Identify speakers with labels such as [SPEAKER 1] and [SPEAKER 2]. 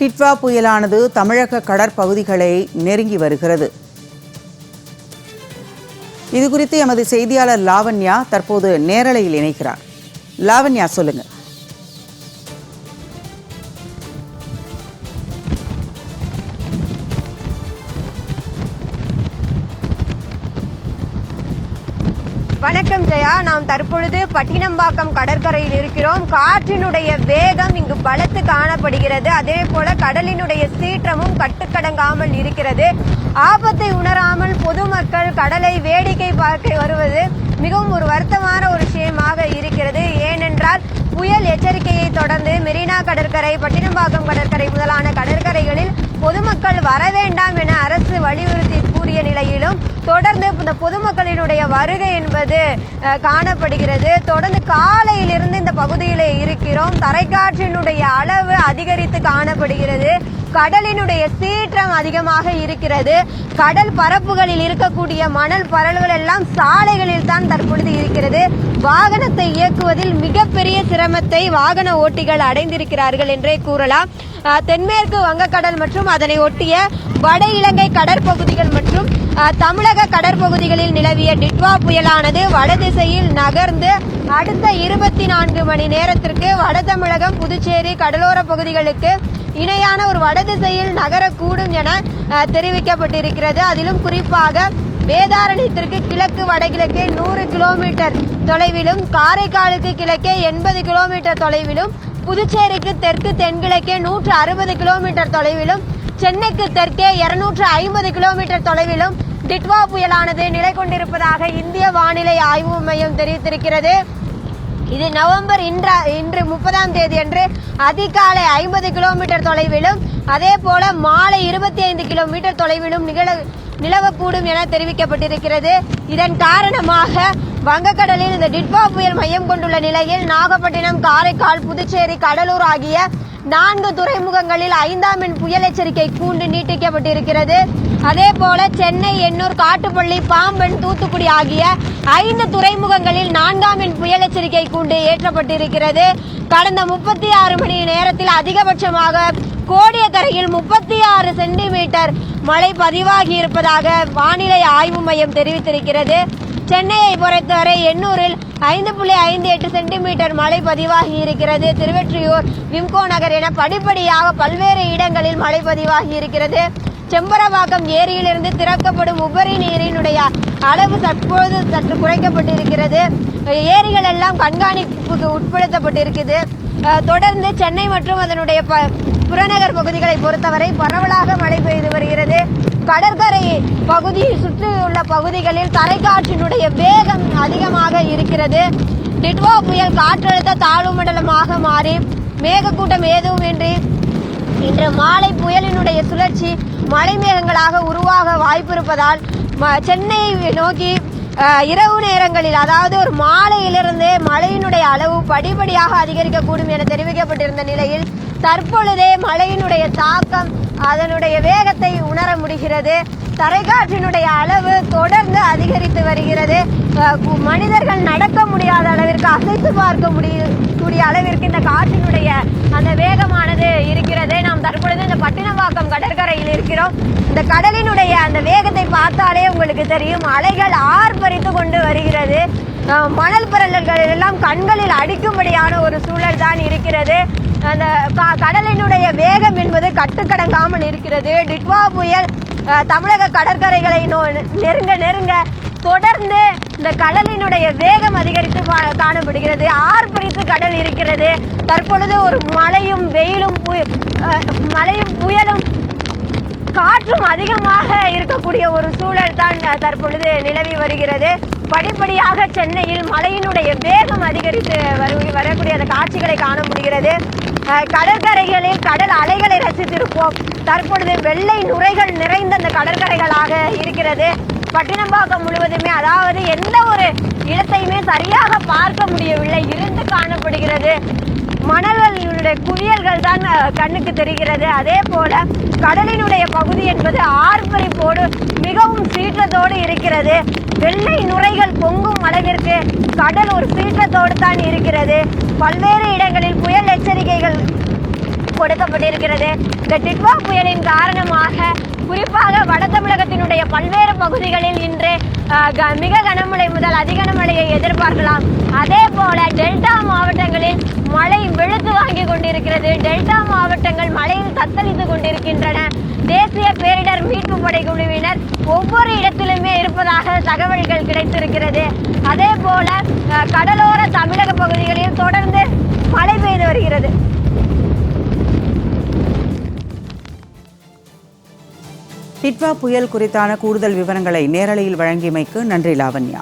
[SPEAKER 1] டிட்வா புயலானது தமிழக கடற்பகுதிகளை நெருங்கி வருகிறது. இது குறித்து எமது செய்தியாளர் லாவண்யா தற்போது நேரலையில் இணைக்கிறார் லாவண்யா சொல்லுங்கள்
[SPEAKER 2] வணக்கம் ஜெயா. நாம் தற்பொழுது பட்டினம்பாக்கம் கடற்கரையில் இருக்கிறோம். காற்றினுடைய வேகம் இங்கு பலத்து காணப்படுகிறது. அதே போல கடலினுடைய சீற்றமும் கட்டுக்கடங்காமல் இருக்கிறது. ஆபத்தை உணராமல் பொதுமக்கள் கடலை வேடிக்கை பார்க்க வருவது மிகவும் ஒரு வருத்தமான ஒரு விஷயமாக இருக்கிறது. ஏனென்றால் புயல் எச்சரிக்கையை தொடர்ந்து மெரினா கடற்கரை பட்டினம்பாக்கம் கடற்கரை முதலான கடற்கரைகளில் பொதுமக்கள் வர வேண்டாம் என அரசு வலியுறுத்தி கூறிய நிலையிலும் தொடர்ந்து இந்த பொதுமக்களினுடைய வருகை என்பது காணப்படுகிறது. தொடர்ந்து காலையிலிருந்து இந்த பகுதியில் இருக்கிறோம். தரைக்காற்றினுடைய அளவு அதிகரித்து காணப்படுகிறது. கடலினுடைய சீற்றம் அதிகமாக இருக்கிறது. கடல் பரப்புகளில் இருக்கக்கூடிய மணல் பரல்கள் எல்லாம் சாலைகளில் தான் தற்பொழுது இருக்கிறது. வாகனத்தை இயக்குவதில் மிகப்பெரிய சிரமத்தை வாகன ஓட்டிகள் அடைந்திருக்கிறார்கள் என்றே கூறலாம். தென்மேற்கு வங்கக்கடல் மற்றும் அதனை ஒட்டிய வட இலங்கை கடற்பகுதிகள் மற்றும் மற்றும் தமிழக கடற்பகுதிகளில் நிலவிய டிட்வா புயலானது வடதிசையில் நகர்ந்து அடுத்த இருபத்தி நான்கு மணி நேரத்திற்கு வட தமிழகம் புதுச்சேரி கடலோர பகுதிகளுக்கு இணையான ஒரு வடதிசையில் நகரக்கூடும் என தெரிவிக்கப்பட்டிருக்கிறது. அதிலும் குறிப்பாக வேதாரண்யத்திற்கு கிழக்கு வடகிழக்கே நூறு கிலோமீட்டர் தொலைவிலும் காரைக்காலுக்கு கிழக்கே எண்பது கிலோமீட்டர் தொலைவிலும் புதுச்சேரிக்கு தெற்கு தென்கிழக்கே நூற்று அறுபது கிலோமீட்டர் தொலைவிலும் சென்னைக்கு தெற்கே இருநூற்று ஐம்பது கிலோமீட்டர் தொலைவிலும் டிட்வா புயலானது நிலை கொண்டிருப்பதாக இந்திய வானிலை ஆய்வு மையம் தெரிவித்திருக்கிறது. இது நவம்பர் இன்ற இன்று முப்பதாம் தேதி அன்று அதிகாலை ஐம்பது கிலோமீட்டர் தொலைவிலும் அதே போல மாலை இருபத்தி ஐந்து கிலோமீட்டர் தொலைவிலும் நிகழ நிலவக்கூடும் என தெரிவிக்கப்பட்டிருக்கிறது. இதன் காரணமாக வங்கக்கடலில் இந்த டிட்வா புயல் மையம் கொண்டுள்ள நிலையில் நாகப்பட்டினம் காரைக்கால் புதுச்சேரி கடலூர் ஆகிய நான்கு துறைமுகங்களில் ஐந்தாம் எண் புயல் எச்சரிக்கை கூண்டு நீட்டிக்கப்பட்டிருக்கிறது. அதே போல சென்னை எண்ணூர் காட்டுப்பள்ளி பாம்பன் தூத்துக்குடி ஆகிய ஐந்து துறைமுகங்களில் நான்காம் எண் புயல் எச்சரிக்கை கூண்டு ஏற்றப்பட்டிருக்கிறது. கடந்த முப்பத்தி ஆறு மணி நேரத்தில் அதிகபட்சமாக கோடியக்கரையில் முப்பத்தி ஆறு சென்டிமீட்டர் மழை பதிவாகி இருப்பதாக வானிலை ஆய்வு மையம் தெரிவித்திருக்கிறது. சென்னையை பொறுத்தவரை எண்ணூரில் ஐந்து புள்ளி ஐந்து எட்டு சென்டிமீட்டர் மழை பதிவாகி இருக்கிறது. திருவெற்றியூர் விம்கோ நகர் என படிப்படியாக பல்வேறு இடங்களில் மழை பதிவாகி இருக்கிறது. செம்பரவாக்கம் ஏரியிலிருந்து திறக்கப்படும் உபரி நீரினுடைய அளவு தற்போது சற்று குறைக்கப்பட்டிருக்கிறது. ஏரிகள் எல்லாம் கண்காணிப்புக்கு உட்படுத்தப்பட்டிருக்குது. தொடர்ந்து சென்னை மற்றும் அதனுடைய ப- புறநகர் பகுதிகளை பொறுத்தவரை பரவலாக மழை பெய்து வருகிறது. கடற்கரை பகுதியில் சுற்றியுள்ள பகுதிகளில் தரைக்காற்றினுடைய வேகம் அதிகமாக இருக்கிறது. டிட்வா புயல் காற்றழுத்த தாழ்வு மண்டலமாக மாறி மேகக்கூட்டம் எதுவுமின்றி இன்று மாலை புயலினுடைய சுழற்சி மழை மேகங்களாக உருவாக வாய்ப்பிருப்பதால் ம- சென்னையை நோக்கி இரவு நேரங்களில் அதாவது ஒரு மாலையிலிருந்தே மழையினுடைய அளவு படிப்படியாக அதிகரிக்கக்கூடும் என தெரிவிக்கப்பட்டிருந்த நிலையில் தற்பொழுதே மழையினுடைய தாக்கம் அதனுடைய வேகத்தை உணர முடிகிறது. தரைக்காற்றினுடைய அளவு தொடர்ந்து அதிகரித்து வருகிறது. மனிதர்கள் நடக்க முடியாத அளவிற்கு அசைத்து பார்க்க முடிய கூடிய அளவிற்கு இந்த காற்றினுடைய அந்த வேகமானது இருக்கிறது நாம் தற்பொழுது இந்த பட்டினவாக்கம் கடற்கரையில் இருக்கிறோம். இந்த கடலினுடைய அந்த வேகத்தை பார்த்தாலே உங்களுக்கு தெரியும் அலைகள் ஆர்ப்பரித்து கொண்டு வருகிறது. மணல் பிறல்கள் எல்லாம் கண்களில் அடிக்கும்படியான ஒரு சூழல் தான் இருக்கிறது. அந்த கடலினுடைய வேகம் என்பது கட்டுக்கடங்காமல் இருக்கிறது. டிட்வா புயல் தமிழக கடற்கரைகளை நோ- நெருங்க நெருங்க. தொடர்ந்து இந்த கடலினுடைய வேகம் அதிகரித்து காணப்படுகிறது. ஆர்ப்பரித்து கடல் இருக்கிறது. தற்பொழுது ஒரு மழையும் வெயிலும் மழையும் புயலும் காற்றும் அதிகமாக இருக்கக்கூடிய ஒரு சூழல் தான் தற்பொழுது நிலவி வருகிறது. படிப்படியாக சென்னையில் மழையினுடைய வேகம் அதிகரித்து வரு- வரக்கூடிய அந்த காட்சிகளை காண முடிகிறது. கடற்கரைகளில் கடல் அலைகளை ரசித்திருப்போம். தற்பொழுது வெள்ளை நுரைகள் நிறைந்த அந்த கடற்கரைகளாக இருக்கிறது. பட்டினம்பாக்கம் முழுவதுமே அதாவது எந்த ஒரு இடத்தையுமே சரியாக பார்க்க முடியவில்லை. இருந்து காணப்படுகிறது. மணல்களுடைய குவியல்கள் தான் கண்ணுக்கு தெரிகிறது. அதே போல கடலினுடைய பகுதி என்பது ஆர்ப்பரிப்போடு மிகவும் சீற்றத்தோடு இருக்கிறது. வெள்ளை நுரைகள் பொங்கும் அளவிற்கு கடல் ஒரு சீற்றத்தோடு தான் இருக்கிறது. பல்வேறு இடங்களில் கொடுக்கப்பட்டிருக்கிறது. இந்த டிட்வா புயலின் காரணமாக குறிப்பாக வட தமிழகத்தினுடைய பல்வேறு பகுதிகளில் இன்று க- மிக கனமழை முதல் அதிக கனமழையை எதிர்பார்க்கலாம். அதே போல டெல்டா மாவட்டங்களில் மழை வெளுத்து வாங்கி கொண்டிருக்கிறது. டெல்டா மாவட்டங்கள் மழையில் தத்தளித்து கொண்டிருக்கின்றன. தேசிய பேரிடர் மீட்பு படை குழுவினர் ஒவ்வொரு இடத்திலுமே இருப்பதாக தகவல்கள் கிடைத்திருக்கிறது. அதே போல கடலோர தமிழக பகுதிகளில் தொடர்ந்து மழை பெய்து வருகிறது.
[SPEAKER 1] டிட்வா புயல் குறித்தான கூடுதல் விவரங்களை நேரலையில் வழங்கியமைக்கு நன்றி லாவண்யா.